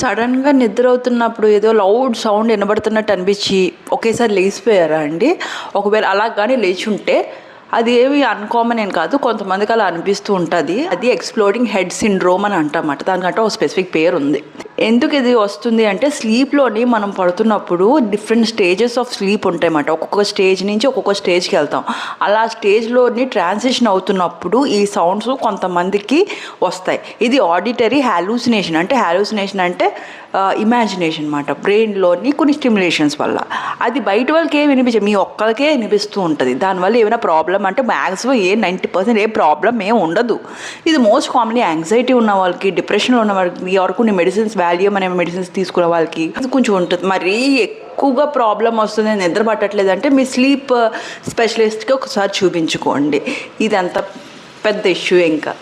సడన్గా నిద్ర అవుతున్నప్పుడు ఏదో లౌడ్ సౌండ్ వినబడుతున్నట్టు అనిపించి ఒకేసారి లేచిపోయారా అండి? ఒకవేళ అలా కానీ లేచి ఉంటే అది ఏవి అన్కామన్ ఏం కాదు. కొంతమందికి అలా అనిపిస్తూ ఉంటుంది. అది ఎక్స్ప్లోడింగ్ హెడ్ సిండ్రోమ్ అని అంటామట. దానికంటే ఒక స్పెసిఫిక్ పేరు ఉంది ఎందుకు ఇది వస్తుంది అంటే స్లీప్లోని మనం పడుతున్నప్పుడు డిఫరెంట్ స్టేజెస్ ఆఫ్ స్లీప్ ఉంటాయన్నమాట. ఒక్కొక్క స్టేజ్ నుంచి ఒక్కొక్క స్టేజ్కి వెళ్తాం. అలా స్టేజ్లోని ట్రాన్సిషన్ అవుతున్నప్పుడు ఈ సౌండ్స్ కొంతమందికి వస్తాయి. ఇది ఆడిటరీ హాలూసినేషన్ అంటే హాలూసినేషన్ అంటే ఇమాజినేషన్ అనమాట బ్రెయిన్లోని కొన్ని స్టిమ్యులేషన్స్ వల్ల. అది బయట వాళ్ళకి ఏం వినిపించదు మీ ఒక్కరికే వినిపిస్తూ ఉంటుంది. దానివల్ల ఏమైనా ప్రాబ్లం అంటే మ్యాక్సిమం ఏ నైంటీ పర్సెంట్ ఏ ప్రాబ్లం ఏం ఉండదు. ఇది మోస్ట్ కామన్లీ యాంగ్జైటీ ఉన్న వాళ్ళకి డిప్రెషన్లో ఉన్న వాళ్ళకి ఎవరు కొన్ని మెడిసిన్స్ వాల్యూమ్ అనే మెడిసిన్స్ తీసుకునే వాళ్ళకి అది కొంచెం ఉంటుంది. మరీ ఎక్కువగా ప్రాబ్లం వస్తుంది నిద్ర పట్టట్లేదు అంటే మీ స్లీప్ స్పెషలిస్ట్కి ఒకసారి చూపించుకోండి. ఇది అంత పెద్ద ఇష్యూ ఇంకా.